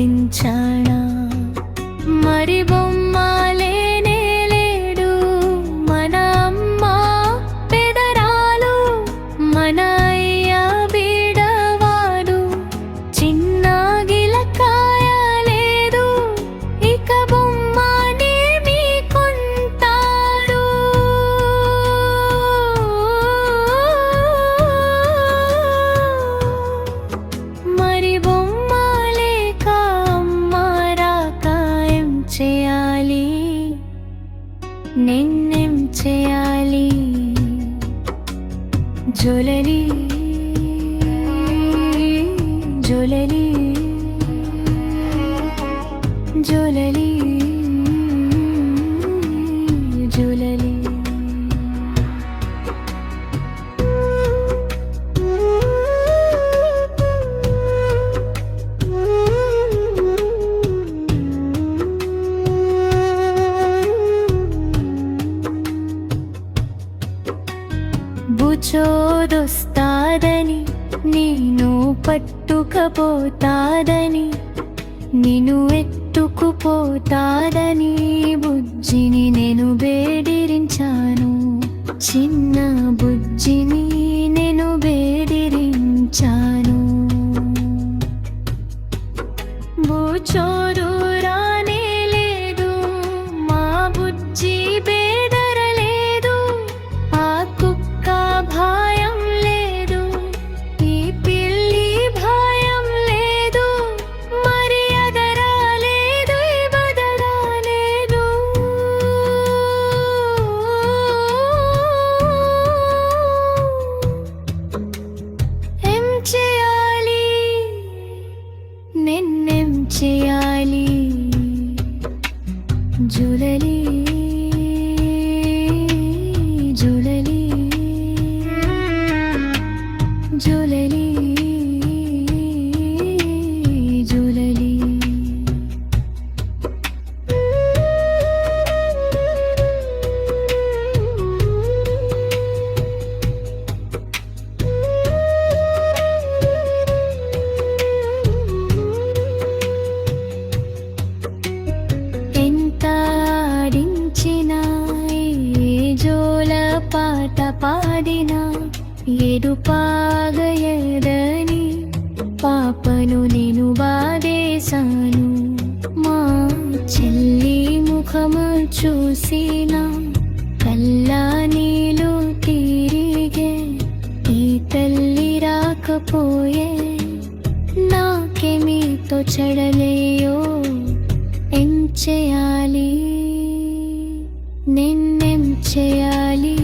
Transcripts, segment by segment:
అందించా చోదొస్తాదని నేను పట్టుకపోతాదని నిను ఎత్తుకుపోతాదని బుజ్జిని నేను బేడిరించాను. చిన్న బుజ్జిని ജുലലി పాపను నేను బాధేశాను. మా చెల్లి ముఖము చూసిన కల్లా నీలు తీరిగే ఈ తల్లి రాకపోయే నాకేమీతో చెడలేయో ఏం చేయాలి? నిన్నేం చేయాలి?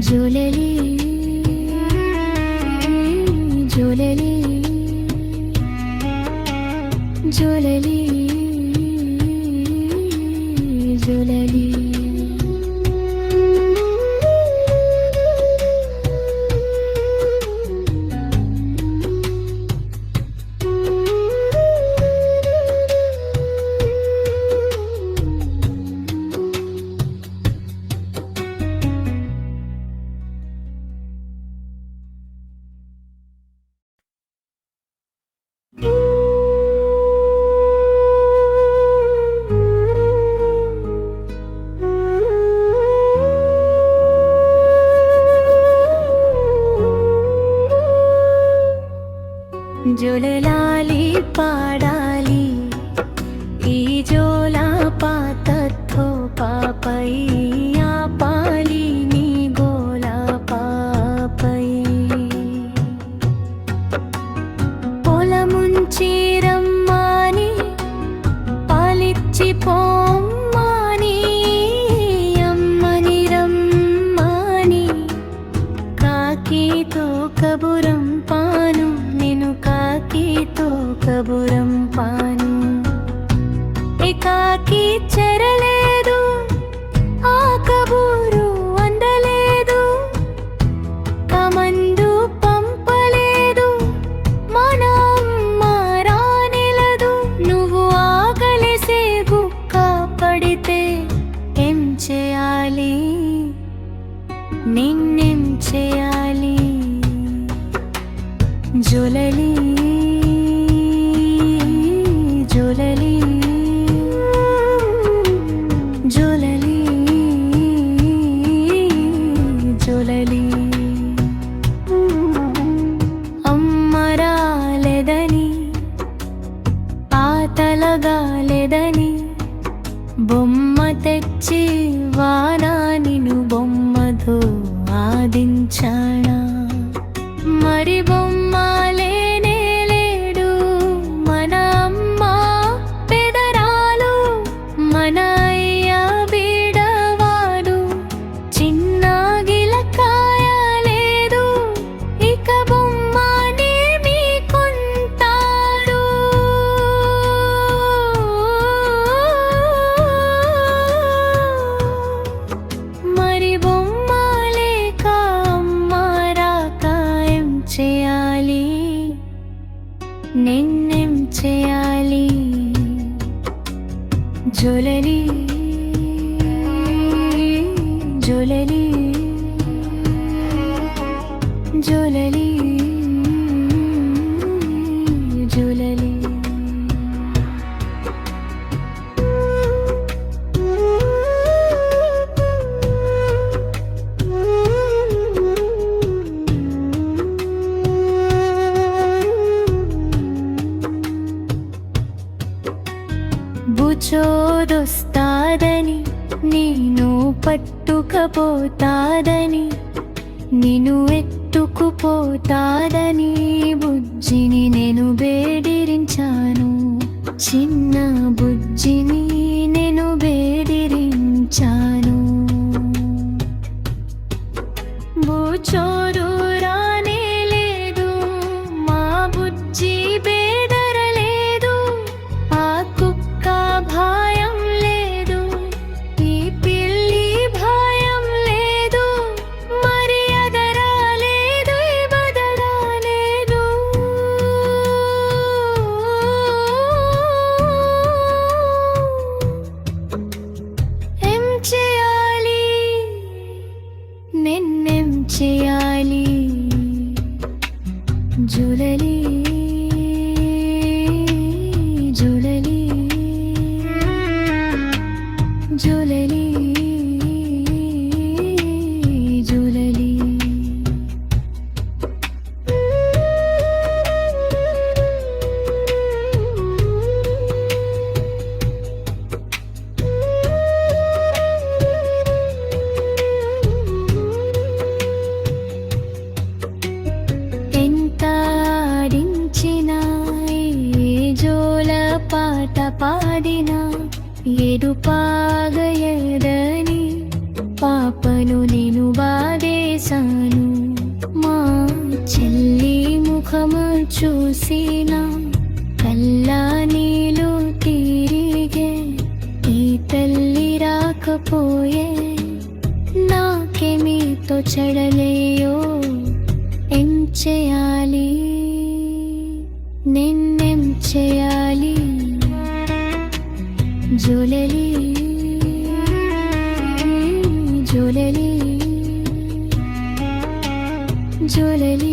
జోలలి ചുഴലി జొలలాలి పాడాలి. ఈ జోలా పాతతో పాపై ఆపాలి నీ గోలా పాపై. పొలముంచి పాలిచ్చి పోమ్మాని అమ్మని రమ్మాని కాకితో కబురం పా కబురం పాని. ఏకాకి చెరలేదు ছাড়া মারিব జొలలి జొలలి జొలలి. బుచోదొస్తాదని నేను పట్టుకపోతాదని నిన్ను ఎత్తుకుపోతాదని బుజ్జిని నేను బేడిరించాను చిన్న బుజ్జిని నేను బేడిరించాను జులలి ఎదుపాగయదని పాపను నేను బాధేశాను. మా చెల్లి ముఖము చూసిన కల్లా నీలు తిరిగే ఈ తల్లి రాకపోయే నాకేమీతో చెడలేయో? ఏం జోలలి జోలలి జోలలి.